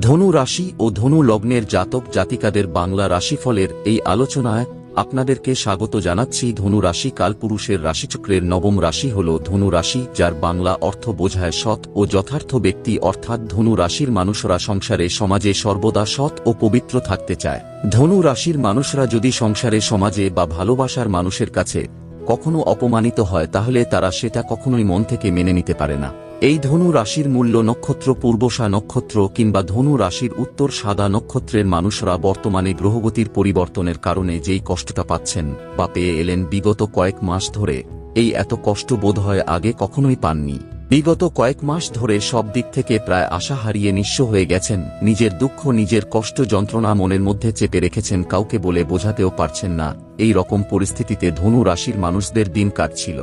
ধনু রাশি ও ধনু লগ্নের জাতক জাতিকাদের বাংলা রাশিফলের এই আলোচনায় আপনাদেরকে স্বাগত জানাচ্ছি। ধনু রাশি কালপুরুষের রাশিচক্রের নবম রাশি হল ধনু রাশি, যার বাংলা অর্থ বোঝায় সৎ ও যথার্থ ব্যক্তি, অর্থাৎ ধনু রাশির মানুষরা সংসারে সমাজে সর্বদা সৎ ও পবিত্র থাকতে চায়। ধনু রাশির মানুষরা যদি সংসারে সমাজে বা ভালোবাসার মানুষের কাছে কখনো অপমানিত হয়, তাহলে তারা সেটা কখনোই মন থেকে মেনে নিতে পারে না। এই ধনু রাশির মূল্য নক্ষত্র পূর্বশা নক্ষত্র কিংবা ধনু রাশির উত্তর সাদা নক্ষত্রের মানুষরা বর্তমানে গ্রহগতির পরিবর্তনের কারণে যেই কষ্টটা পাচ্ছেন বা পেয়ে এলেন বিগত কয়েক মাস ধরে, এই এত কষ্ট বোধ হয় আগে কখনোই পাননি। বিগত কয়েক মাস ধরে সব দিক থেকে প্রায় আশা হারিয়ে নিঃস্ব হয়ে গেছেন, নিজের দুঃখ, নিজের কষ্ট যন্ত্রণা মনের মধ্যে চেপে রেখেছেন, কাউকে বলে বোঝাতেও পারছেন না, এই রকম পরিস্থিতিতে ধনু রাশির মানুষদের দিন কাটছিল।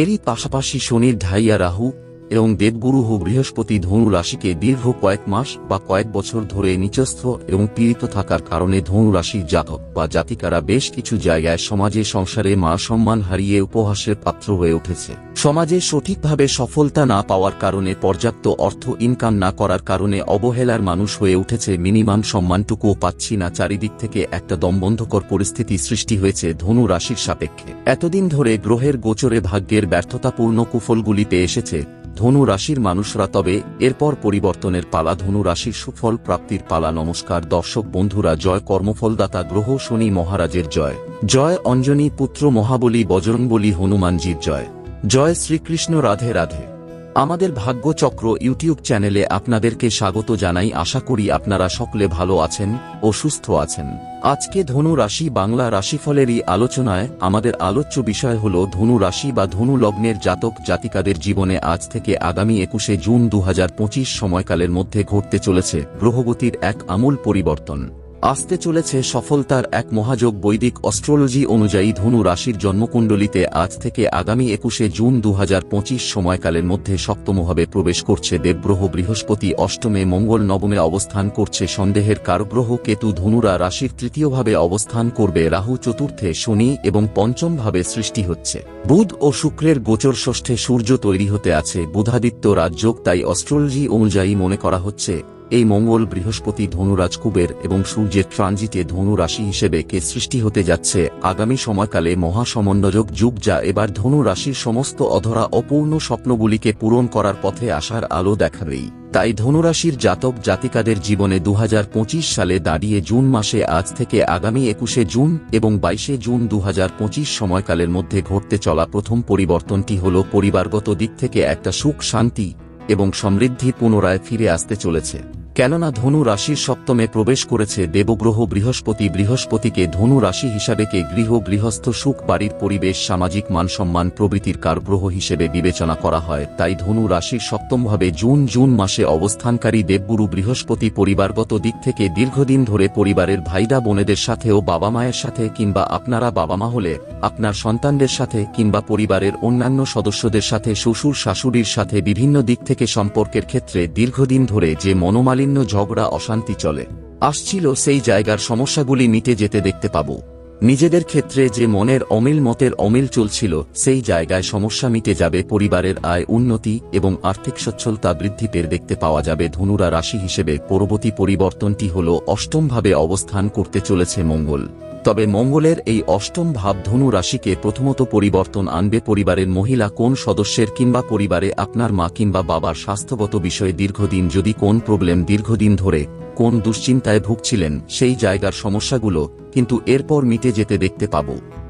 এরই পাশাপাশি শনির ঢাইয়া রাহু এবং দেবগুরু হু বৃহস্পতি ধনু রাশিকে দীর্ঘ কয়েক মাস বা কয়েক বছর ধরে নিচস্থ এবং পীড়িত থাকার কারণে ধনু রাশির জাতক বা জাতিকারা বেশ কিছু জায়গায় সমাজে সংসারে মা সম্মান হারিয়ে উপহাসের পাত্র হয়ে উঠেছে। সমাজে সঠিকভাবে সফলতা না পাওয়ার কারণে পর্যাপ্ত অর্থ ইনকাম না করার কারণে অবহেলার মানুষ হয়ে উঠেছে। মিনিমাম সম্মানটুকুও পাচ্ছি না। চারিদিক থেকে একটা দমবন্ধকর পরিস্থিতি সৃষ্টি হয়েছে ধনু রাশির সাপেক্ষে। এতদিন ধরে গ্রহের গোচরে ভাগ্যের ব্যর্থতাপূর্ণ কুফলগুলিতে এসেছে। ধনু রাশির মানুষরা তবে এরপর পরিবর্তনের পালা ধনু রাশির সুফল প্রাপ্তির পালা নমস্কার। দর্শক বন্ধুরা, জয় কর্মফলদাতা গ্রহ শনি মহারাজের জয়। জয় অঞ্জনী পুত্র মহাবলী বজরংবলী হনুমানজির জয়। জয় শ্রীকৃষ্ণ রাধে রাধে। আমাদের ভাগ্যচক্র ইউটিউব চ্যানেলে আপনাদেরকে স্বাগত জানাই। আশা করি আপনারা সকলে ভালো আছেন ও সুস্থ আছেন। আজকে ধনু রাশি বাংলা রাশিফলেরই আলোচনায় আমাদের আলোচ্য বিষয় হল ধনু রাশি বা ধনু লগ্নের জাতক জাতিকাদের জীবনে আজ থেকে আগামী একুশে জুন দু হাজার পঁচিশ সময়কালের মধ্যে ঘটতে চলেছে। গ্রহগতির এক আমূল পরিবর্তন। আসতে চলেছে সফলতার এক মহাযোগ বৈদিক অস্ট্রোলজি অনুযায়ী ধনু রাশির জন্মকুণ্ডলিতে আজ থেকে আগামী একুশে জুন দু হাজার পঁচিশ সময়কালের মধ্যে সপ্তমভাবে প্রবেশ করছে দেবগ্রহ বৃহস্পতি অষ্টমে মঙ্গল নবমে অবস্থান করছে সন্দেহের কারগ্রহ কেতু ধনুরা রাশির তৃতীয়ভাবে অবস্থান করবে রাহু চতুর্থে শনি এবং পঞ্চমভাবে সৃষ্টি হচ্ছে। বুধ ও শুক্রের গোচর ষষ্ঠে সূর্য তৈরি হতে আছে বুধাদিত্য রাজযোগ তাই অস্ট্রোলজি অনুযায়ী মনে করা হচ্ছে এই মঙ্গল বৃহস্পতি ধনুরাজ কুবের এবং সূর্যের ট্রানজিটে ধনু রাশি হিসেবে কে সৃষ্টি হতে যাচ্ছে, আগামী সময়কালে মহাসমন্বয়ক যুগ যা এবার ধনু রাশির সমস্ত অধরা অপূর্ণ স্বপ্নগুলিকে পূরণ করার পথে আসার আলো দেখাবেই। তাই ধনুরাশির জাতক জাতিকাদের জীবনে দু হাজার পঁচিশ সালে দাঁড়িয়ে জুন মাসে আজ থেকে আগামী একুশে জুন এবং বাইশে জুন দু হাজার পঁচিশ সময়কালের মধ্যে ঘটতে চলা প্রথম পরিবর্তনটি হল পরিবারগত দিক থেকে একটা সুখ, শান্তি এবং সমৃদ্ধি পুনরায় ফিরে আসতে চলেছে। কেননা ধনু রাশির সপ্তমে প্রবেশ করেছে দেবগ্রহ বৃহস্পতি বৃহস্পতিকে ধনু রাশি হিসাবে কে গৃহ, গৃহস্থ, সুখ, বাড়ির পরিবেশ, সামাজিক মানসম্মান প্রভৃতির কারগ্রহ হিসেবে বিবেচনা করা হয়। তাই ধনু রাশির সপ্তমভাবে জুন জুন মাসে অবস্থানকারী দেবগুরু বৃহস্পতি পরিবারগত দিক থেকে দীর্ঘদিন ধরে পরিবারের ভাইরা বোনেদের সাথেও বাবা মায়ের সাথে কিংবা আপনারা বাবা মা হলে, আপনার সন্তানদের সাথে কিংবা পরিবারের অন্যান্য সদস্যদের সাথে, শ্বশুর, শাশুড়ির সাথে বিভিন্ন দিক থেকে সম্পর্কের ক্ষেত্রে দীর্ঘদিন ধরে যে মনোমালিন্য ঝগড়া, অশান্তি চলে। আসছিল সেই জায়গার সমস্যাগুলি মিটে যেতে দেখতে পাব। নিজেদের ক্ষেত্রে যে মনের অমিল মতের অমিল চলছিল, সেই জায়গায় সমস্যা মিটে যাবে, পরিবারের আয় উন্নতি এবং আর্থিক সচ্ছলতা বৃদ্ধি পেয়ে দেখতে পাওয়া যাবে, ধনুরা রাশি হিসেবে পরবর্তী পরিবর্তনটি হল অষ্টমভাবে অবস্থান করতে চলেছে মঙ্গল। তবে মঙ্গলের এই অষ্টম ভাব ধনু রাশিকে প্রথমত পরিবর্তন আনবে পরিবারের মহিলা কোন সদস্যের কিংবা পরিবারে আপনার মা কিংবা বাবার স্বাস্থ্যগত বিষয়ে দীর্ঘদিন যদি কোন প্রবলেম দীর্ঘদিন ধরে, কোন দুশ্চিন্তায় ভুগছিলেন সেই জায়গার সমস্যাগুলো কিন্তু এরপর মিটে যেতে দেখতে পাব।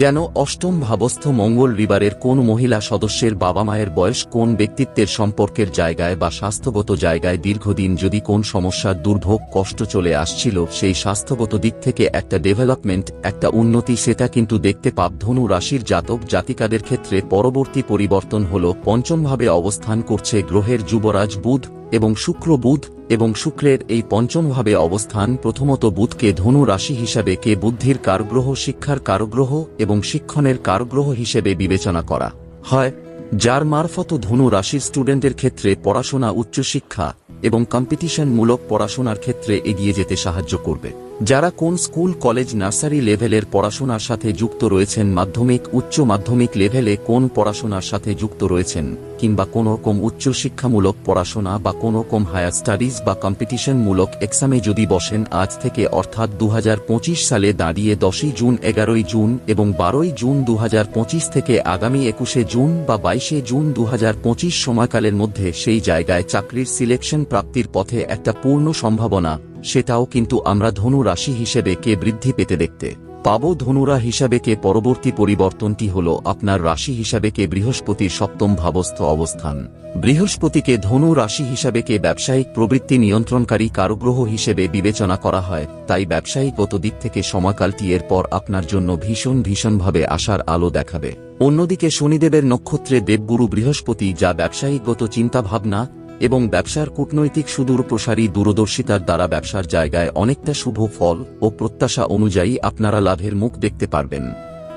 যেন অষ্টম ভাবস্থ মঙ্গল রিবারের কোন মহিলা সদস্যের বাবা মায়ের বয়স কোন ব্যক্তিত্বের সম্পর্কের জায়গায় বা স্বাস্থ্যগত জায়গায় দীর্ঘদিন যদি কোন সমস্যার দুর্ভোগ, কষ্ট চলে আসছিল, সেই স্বাস্থ্যগত দিক থেকে একটা ডেভেলপমেন্ট, একটা উন্নতি সেটা কিন্তু দেখতে পাব ধনু রাশির জাতক জাতিকাদের ক্ষেত্রে পরবর্তী পরিবর্তন হল পঞ্চমভাবে অবস্থান করছে গ্রহের যুবরাজ বুধ। এবং শুক্র বুধ এবং শুক্রের এই পঞ্চমভাবে অবস্থান প্রথমত বুধকে ধনু রাশি হিসাবে কে বুদ্ধির কারগ্রহ, শিক্ষার কারগ্রহ এবং শিক্ষণের কারগ্রহ হিসেবে বিবেচনা করা হয়, যার মারফত ধনু রাশির স্টুডেন্টের ক্ষেত্রে পড়াশোনা, উচ্চশিক্ষা এবং কম্পিটিশনমূলক পড়াশোনার ক্ষেত্রে এগিয়ে যেতে সাহায্য করবে। যারা কোন স্কুল, কলেজ, নার্সারি লেভেলের পড়াশোনার সাথে যুক্ত রয়েছেন, মাধ্যমিক, উচ্চ মাধ্যমিক লেভেলে কোন পড়াশোনার সাথে যুক্ত রয়েছেন, কিংবা কোন রকম উচ্চ শিক্ষামূলক পড়াশোনা বা কোন রকম হায়ার স্টাডিজ বা কম্পিটিশনমূলক এক্সামে যদি বসেন, আজ থেকে অর্থাৎ দু হাজার পঁচিশ সালে দাঁড়িয়ে দশই জুন, এগারোই জুন এবং বারোই জুন দু হাজার পঁচিশ থেকে আগামী একুশে জুন বা বাইশে জুন দু হাজার পঁচিশ সময়কালের মধ্যে সেই জায়গায় চাকরির সিলেকশন প্রাপ্তির পথে একটা পূর্ণ সম্ভাবনা সেটাও কিন্তু আমরা ধনু রাশি হিসেবে কে বৃদ্ধি পেতে দেখতে পাব। ধনুরা হিসাবে কে পরবর্তী পরিবর্তনটি হল আপনার রাশি হিসাবে কে বৃহস্পতির সপ্তম ভাবস্থ অবস্থান। বৃহস্পতিকে ধনু রাশি হিসাবে কে ব্যবসায়িক প্রবৃত্তি নিয়ন্ত্রণকারী কারগ্রহ হিসেবে বিবেচনা করা হয়, তাই ব্যবসায়িকগত দিক থেকে সময়কালটি এরপর আপনার জন্য ভীষণ ভীষণভাবে আশার আলো দেখাবে। অন্যদিকে শনিদেবের নক্ষত্রে দেবগুরু বৃহস্পতি যা ব্যবসায়িকগত চিন্তাভাবনা এবং ব্যবসার কূটনৈতিক সুদূর প্রসারী দূরদর্শিতার দ্বারা ব্যবসার জায়গায় অনেকটা শুভ ফল ও প্রত্যাশা অনুযায়ী আপনারা লাভের মুখ দেখতে পারবেন।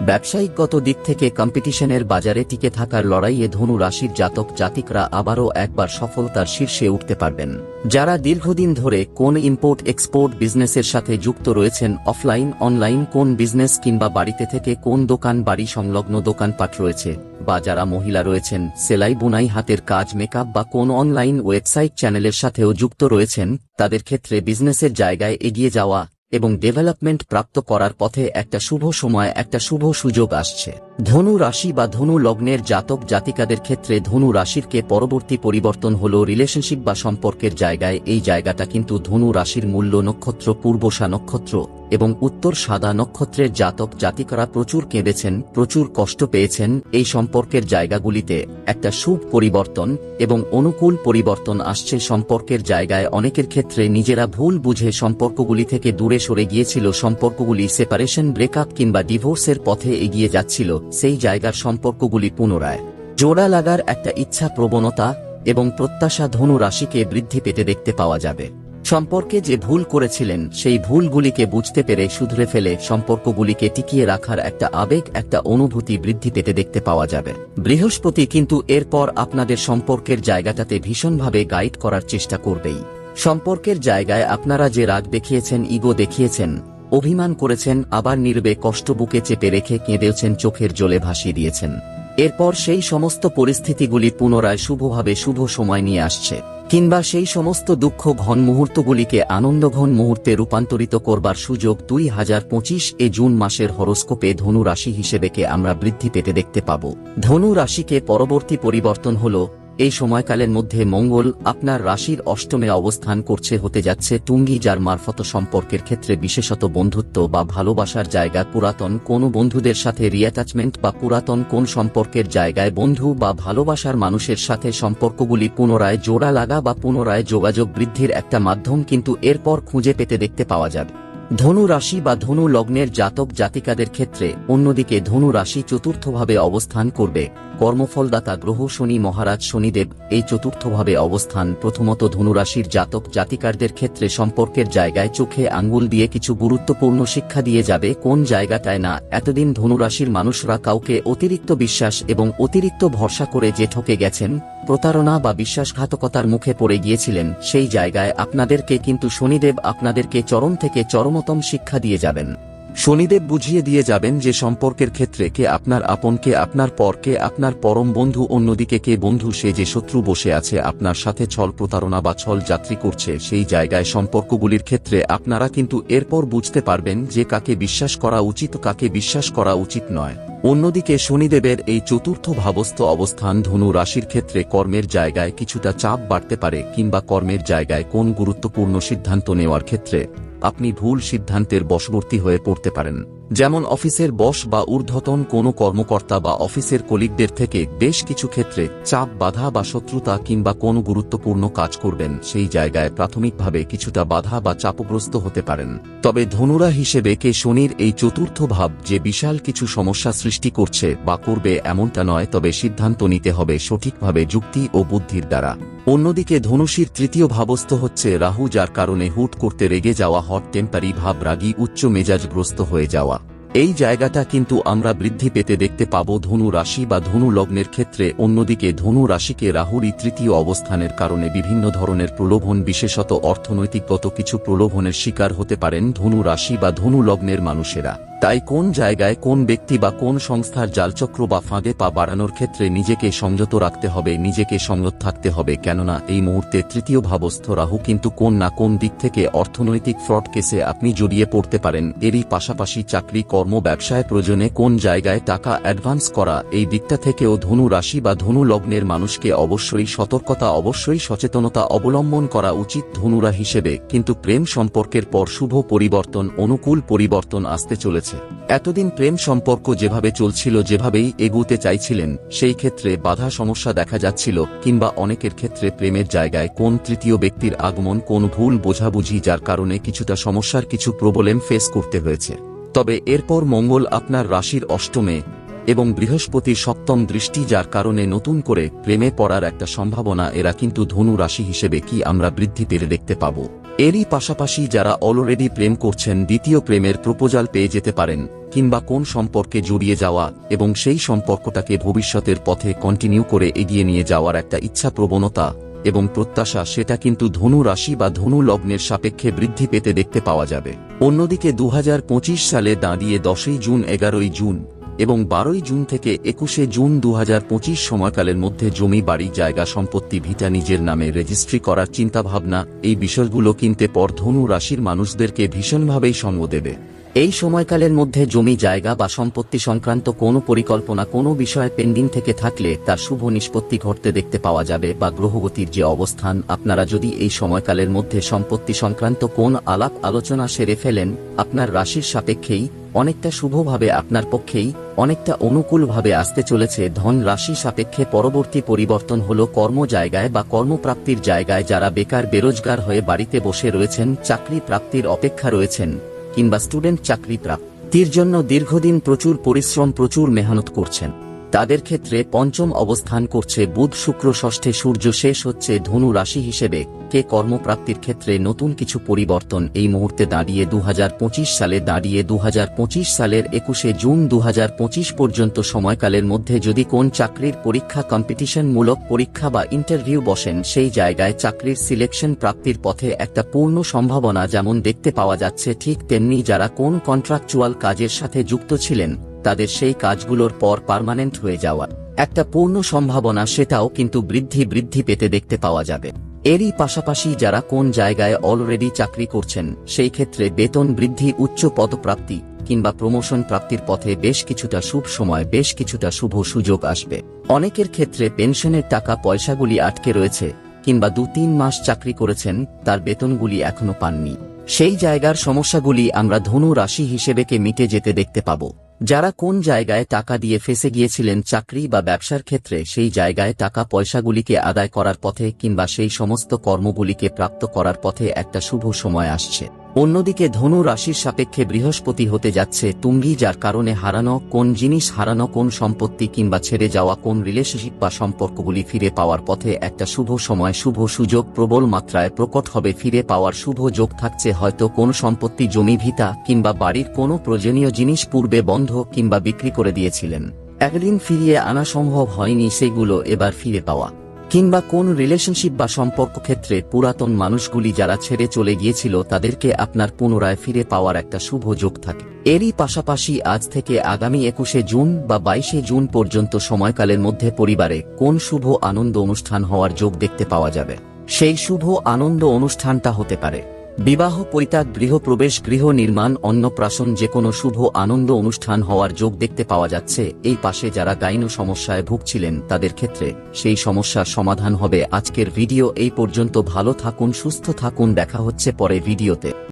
ব্যবসায়িকগত দিক থেকে কম্পিটিশনের বাজারে টিকে থাকার লড়াইয়ে ধনু রাশির জাতক জাতিকরা আবারও একবার সফলতার শীর্ষে উঠতে পারবেন। যারা দীর্ঘদিন ধরে কোন ইম্পোর্ট এক্সপোর্ট বিজনেসের সাথে যুক্ত রয়েছেন অফলাইন অনলাইন কোন বিজনেস কিংবা বাড়িতে থেকে কোন দোকান, বাড়ি সংলগ্ন দোকানপাট রয়েছে বা যারা মহিলা রয়েছেন, সেলাই বুনাই হাতের কাজ, মেকআপ বা কোন অনলাইন ওয়েবসাইট চ্যানেলের সাথেও যুক্ত রয়েছেন, তাদের ক্ষেত্রে বিজনেসের জায়গায় এগিয়ে যাওয়া এবং ডেভেলপমেন্ট প্রাপ্ত করার পথে একটা শুভ সময়, একটা শুভ সুযোগ আসছে। ধনু রাশি বা ধনু লগ্নের জাতক জাতিকাদের ক্ষেত্রে ধনু রাশির কে পরবর্তী পরিবর্তন হল রিলেশনশিপ বা সম্পর্কের জায়গায়। এই জায়গাটা কিন্তু ধনু রাশির মূল্য নক্ষত্র পূর্বসা নক্ষত্র এবং উত্তর সাদা নক্ষত্রের জাতক জাতিকারা প্রচুর কেঁদেছেন, প্রচুর কষ্ট পেয়েছেন। এই সম্পর্কের জায়গাগুলিতে একটা শুভ পরিবর্তন এবং অনুকূল পরিবর্তন আসছে। সম্পর্কের জায়গায় অনেকের ক্ষেত্রে নিজেরা ভুল বুঝে সম্পর্কগুলি থেকে দূরে সরে গিয়েছিল। সম্পর্কগুলি সেপারেশন ব্রেকআপ কিংবা ডিভোর্সের পথে এগিয়ে যাচ্ছিল। সেই জায়গার সম্পর্কগুলি পুনরায়। জোড়া লাগার একটা ইচ্ছা প্রবণতা এবং প্রত্যাশা ধনু রাশিকে বৃদ্ধি পেতে দেখতে পাওয়া যাবে। সম্পর্কে যে ভুল করেছিলেন, সেই ভুলগুলিকে বুঝতে পেরে শুধরে ফেলে সম্পর্কগুলিকে টিকিয়ে রাখার একটা আবেগ, একটা অনুভূতি বৃদ্ধি পেতে দেখতে পাওয়া যাবে। বৃহস্পতি কিন্তু এরপর আপনাদের সম্পর্কের জায়গাটাতে ভীষণভাবে গাইড করার চেষ্টা করবেই। সম্পর্কের জায়গায় আপনারা যে রাগ দেখিয়েছেন, ইগো দেখিয়েছেন অভিমান করেছেন, আবার নির্বে কষ্ট বুকে চেপে রেখে কেঁদেওছেন, চোখের জলে ভাসিয়ে দিয়েছেন। এরপর সেই সমস্ত পরিস্থিতিগুলি পুনরায় শুভভাবে শুভ সময় নিয়ে আসছে, কিংবা সেই সমস্ত দুঃখ ঘন মুহূর্তগুলিকে আনন্দঘন মুহূর্তে রূপান্তরিত করবার সুযোগ দুই হাজার পঁচিশ এ জুন মাসের হরস্কোপে ধনু রাশি হিসেবেকে আমরা বৃদ্ধি পেতে দেখতে পাব। ধনু রাশিকে পরবর্তী পরিবর্তন হল এই সময়কালের মধ্যে মঙ্গল আপনার রাশির অষ্টমে অবস্থান করছে হতে যাচ্ছে টুঙ্গি যার মারফত সম্পর্কের ক্ষেত্রে বিশেষত বন্ধুত্ব বা ভালোবাসার জায়গা পুরাতন কোন বন্ধুদের সাথে রিঅ্যাটাচমেন্ট বা পুরাতন কোন সম্পর্কের জায়গায় বন্ধু বা ভালোবাসার মানুষের সাথে সম্পর্কগুলি পুনরায় জোড়া লাগা বা পুনরায় যোগাযোগ বৃদ্ধির একটা মাধ্যম কিন্তু এরপর খুঁজে পেতে দেখতে পাওয়া যাবে। ধনু রাশি বা ধনু লগ্নের জাতক জাতিকাদের ক্ষেত্রে অন্যদিকে ধনু রাশি চতুর্থভাবে অবস্থান করবে। কর্মফলদাতা গ্রহ শনি মহারাজ শনিদেব এই চতুর্থভাবে অবস্থান। প্রথমত ধনুরাশির জাতক জাতিকারদের ক্ষেত্রে সম্পর্কের জায়গায় চোখে আঙ্গুল দিয়ে কিছু গুরুত্বপূর্ণ শিক্ষা দিয়ে যাবে। কোন জায়গাটায় না? এতদিন ধনুরাশির মানুষরা কাউকে অতিরিক্ত বিশ্বাস এবং অতিরিক্ত ভরসা করে যে ঠকে গেছেন প্রতারণা বা বিশ্বাসঘাতকতার মুখে পড়ে গিয়েছিলেন, সেই জায়গায় আপনাদেরকে কিন্তু শনিদেব আপনাদেরকে চরম থেকে চরমতম শিক্ষা দিয়ে যাবেন। শনিদেব বুঝিয়ে দিয়ে যাবেন যে সম্পর্কের ক্ষেত্রে কে আপনার আপন, কে আপনার পর, কে আপনার পরম বন্ধু, অন্যদিকে কে বন্ধু, সে যে শত্রু বসে আছে আপনার সাথে ছল প্রতারণা বা ছল যাত্রী করছে, সেই জায়গায় সম্পর্কগুলির ক্ষেত্রে আপনারা কিন্তু এরপর বুঝতে পারবেন যে কাকে বিশ্বাস করা উচিত, কাকে বিশ্বাস করা উচিত নয়। অন্যদিকে শনিদেবের এই চতুর্থ ভাবস্থ অবস্থান ধনু রাশির ক্ষেত্রে কর্মের জায়গায় কিছুটা চাপ বাড়তে পারে কিংবা কর্মের জায়গায় কোন গুরুত্বপূর্ণ সিদ্ধান্ত নেওয়ার ক্ষেত্রে আপনি ভুল সিদ্ধান্তের বশবর্তী হয়ে পড়তে পারেন। যেমন অফিসের বস বা ঊর্ধ্বতন কোনো কর্মকর্তা বা অফিসের কলিগদের থেকে বেশ কিছু ক্ষেত্রে চাপ, বাধা বা শত্রুতা কিংবা কোনো গুরুত্বপূর্ণ কাজ করবেন, সেই জায়গায় প্রাথমিকভাবে কিছুটা বাধা বা চাপগ্রস্ত হতে পারেন। তবে ধনুরা হিসেবে কে শনির এই চতুর্থ ভাব যে বিশাল কিছু সমস্যা সৃষ্টি করছে বা করবে এমনটা নয়, তবে সিদ্ধান্ত নিতে হবে সঠিকভাবে যুক্তি ও বুদ্ধির দ্বারা। অন্যদিকে ধনুষীর তৃতীয় ভাবস্থ হচ্ছে রাহু, যার কারণে হুট করতে রেগে যাওয়া, হট টেম্পারি ভাব, রাগী, উচ্চ মেজাজগ্রস্ত হয়ে যাওয়া। এই জায়গাটা কিন্তু আমরা বৃদ্ধি পেতে দেখতে পাব ধনু রাশি বা ধনু লগ্নের ক্ষেত্রে। অন্যদিকে ধনু রাশিকে রাহুরই তৃতীয় অবস্থানের কারণে বিভিন্ন ধরনের প্রলোভন, বিশেষত অর্থনৈতিকগত কিছু প্রলোভনের শিকার হতে পারেন ধনু রাশি বা ধনু লগ্নের মানুষেরা। তাই কোন জায়গায় কোন ব্যক্তি বা কোন সংস্থার জালচক্র বা ফাঁদে পা বাড়ানোর ক্ষেত্রে নিজেকে সংযত রাখতে হবে, নিজেকে সংযত থাকতে হবে, কেননা এই মুহূর্তে তৃতীয় ভাবস্থ রাহু কিন্তু কোন না কোন দিক থেকে অর্থনৈতিক ফ্রড কেসে আপনি জড়িয়ে পড়তে পারেন। এরই পাশাপাশি চাকরি, কর্ম, ব্যবসায় প্রয়োজনে কোন জায়গায় টাকা অ্যাডভান্স করা, এই দিকটা থেকেও ধনু রাশি বা ধনু লগ্নের মানুষকে অবশ্যই সতর্কতা, অবশ্যই সচেতনতা অবলম্বন করা উচিত ধনুরা হিসেবে। কিন্তু প্রেম সম্পর্কের পর শুভ পরিবর্তন, অনুকূল পরিবর্তন আসতে চলেছে। এতদিন প্রেম সম্পর্ক যেভাবে চলছিল, যেভাবেই এগুতে চাইছিলেন, সেই ক্ষেত্রে বাধা সমস্যা দেখা যাচ্ছিল, কিংবা অনেকের ক্ষেত্রে প্রেমের জায়গায় কোন তৃতীয় ব্যক্তির আগমন, কোন ভুল বোঝাবুঝি যার কারণে কিছুটা সমস্যার কিছু প্রবলেম ফেস করতে হয়েছে। তবে এরপর মঙ্গল আপনার রাশির অষ্টমে এবং বৃহস্পতির সপ্তম দৃষ্টি যার কারণে নতুন করে প্রেমে পড়ার একটা সম্ভাবনা, এরা কিন্তু ধনু রাশি হিসেবে কি আমরা বৃদ্ধি পেতে দেখতে পাব। এরই পাশাপাশি যারা অলরেডি প্রেম করছেন দ্বিতীয় প্রেমের প্রপোজাল পেয়ে যেতে পারেন, কিংবা কোন সম্পর্কে জড়িয়ে যাওয়া এবং সেই সম্পর্কটাকে ভবিষ্যতের পথে কন্টিনিউ করে এগিয়ে নিয়ে যাওয়ার একটা ইচ্ছা প্রবণতা এবং প্রত্যাশা, সেটা কিন্তু ধনু রাশি বা ধনু লগ্নের সাপেক্ষে বৃদ্ধি পেতে দেখতে পাওয়া যাবে। অন্যদিকে দু হাজার পঁচিশ সালে দাঁড়িয়ে দশই জুন, এগারোই জুন এবং বারোই জুন থেকে একুশে জুন দু হাজার পঁচিশ সময়কালের মধ্যে জমি, বাড়ি, জায়গা, সম্পত্তি, ভিটা নিজের নামে রেজিস্ট্রি করার চিন্তাভাবনা, এই বিষয়গুলো কিনতে পর ধনু রাশির মানুষদেরকে ভীষণভাবেই সঙ্গ দেবে। এই সময়কালের মধ্যে জমি, জায়গা বা সম্পত্তি সংক্রান্ত কোনো পরিকল্পনা, কোনো বিষয়ে পেন্ডিং থেকে থাকলে তার শুভ নিষ্পত্তি ঘটতে দেখতে পাওয়া যাবে বা গ্রহগতির যে অবস্থান, আপনারা যদি এই সময়কালের মধ্যে সম্পত্তি সংক্রান্ত কোন আলাপ আলোচনা সেরে ফেলেন, আপনার রাশির সাপেক্ষেই অনেকটা শুভভাবে আপনার পক্ষেই অনেকটা অনুকূলভাবে আসতে চলেছে ধন রাশি সাপেক্ষে পরবর্তী পরিবর্তন হল কর্ম জায়গায় বা কর্মপ্রাপ্তির জায়গায় যারা বেকার বেরোজগার হয়ে বাড়িতে বসে রয়েছেন, চাকরি প্রাপ্তির অপেক্ষা রয়েছেন কিংবা স্টুডেন্ট চাকরি প্রাপ্তির জন্য দীর্ঘদিন প্রচুর পরিশ্রম, প্রচুর মেহনত করছেন। তাদের ক্ষেত্রে পঞ্চম অবস্থান করছে বুধ, শুক্র, ষষ্ঠে সূর্য, শেষ হচ্ছে ধনু রাশি হিসেবে। কে কর্মপ্রাপ্তির ক্ষেত্রে নতুন কিছু পরিবর্তন? এই মুহূর্তে দাঁড়িয়ে দু হাজার পঁচিশ সালে, দাঁড়িয়ে দুহাজার পঁচিশ সালের একুশে জুন দুহাজার পঁচিশ পর্যন্ত সময়কালের মধ্যে যদি কোন চাকরির পরীক্ষা কম্পিটিশনমূলক পরীক্ষা বা ইন্টারভিউ বসেন, সেই জায়গায় চাকরির সিলেকশন প্রাপ্তির পথে একটা পূর্ণ সম্ভাবনা যেমন দেখতে পাওয়া যাচ্ছে, ঠিক তেমনি যারা কোন কন্ট্রাকচুয়াল কাজের সাথে যুক্ত ছিলেন তাদের সেই কাজগুলোর পর পার্মানেন্ট হয়ে যাওয়ার একটা পূর্ণ সম্ভাবনা সেটাও কিন্তু বৃদ্ধি বৃদ্ধি পেতে দেখতে পাওয়া যাবে। এরই পাশাপাশি যারা কোন জায়গায় অলরেডি চাকরি করছেন, সেই ক্ষেত্রে বেতন বৃদ্ধি, উচ্চ পদপ্রাপ্তি কিংবা প্রমোশন প্রাপ্তির পথে বেশ কিছুটা শুভ সময়, বেশ কিছুটা শুভ সুযোগ আসবে। অনেকের ক্ষেত্রে পেনশনের টাকা পয়সাগুলি আটকে রয়েছে কিংবা দু তিন মাস চাকরি করেছেন, তার বেতনগুলি এখনও পাননি। সেই জায়গার সমস্যাগুলি আমরা ধনু রাশি হিসেবেকে মিটে যেতে দেখতে পাবো। যারা কোন জায়গায় টাকা দিয়ে ফেসে গিয়েছিলেন চাকরি বা ব্যবসার ক্ষেত্রে সেই জায়গায় টাকা পয়সাগুলিকে আদায় করার পথে কিংবা সেই সমস্ত কর্মগুলিকে প্রাপ্ত করার পথে একটা শুভ সময় আসছে। অন্যদিকে ধনু রাশির সাপেক্ষে বৃহস্পতি হতে যাচ্ছে তুঙ্গি, যার কারণে হারানো, কোন জিনিস হারানো, কোন সম্পত্তি কিংবা ছেড়ে যাওয়া, কোন রিলেশনশিপ বা সম্পর্কগুলি ফিরে পাওয়ার পথে একটা শুভ সময়, শুভ সুযোগ, প্রবল মাত্রায় প্রকট হবে, ফিরে পাওয়ার শুভ যোগ থাকছে, হয়তো কোন সম্পত্তি, জমি ভিতা কিংবা বাড়ির কোনো প্রয়োজনীয় জিনিস পূর্বে বন্ধ কিংবা বিক্রি করে দিয়েছিলেন। একদিন ফিরিয়ে আনা সম্ভব হয়নি, সেগুলো এবার ফিরে পাওয়া। কিংবা কোন রিলেশনশিপ বা সম্পর্ক ক্ষেত্রে পুরাতন মানুষগুলি যারা ছেড়ে চলে গিয়েছিল তাদেরকে আপনার পুনরায় ফিরে পাওয়ার একটা শুভ যোগ থাকে। এরই পাশাপাশি আজ থেকে আগামী একুশে জুন বা বাইশে জুন পর্যন্ত সময়কালের মধ্যে পরিবারে কোন শুভ আনন্দ অনুষ্ঠান হওয়ার যোগ দেখতে পাওয়া যাবে? সেই শুভ আনন্দ অনুষ্ঠানটা হতে পারে। বিবাহ পরিত্যাগ গৃহপ্রবেশ, গৃহ নির্মাণ অন্নপ্রাশন যে কোনো শুভ আনন্দ অনুষ্ঠান হওয়ার যোগ দেখতে পাওয়া যাচ্ছে। এই পাশে যারা গাইনো সমস্যায় ভুগছিলেন তাদের ক্ষেত্রে সেই সমস্যার সমাধান হবে আজকের ভিডিও। এই পর্যন্ত ভালো থাকুন, সুস্থ থাকুন। দেখা হচ্ছে পরে ভিডিওতে।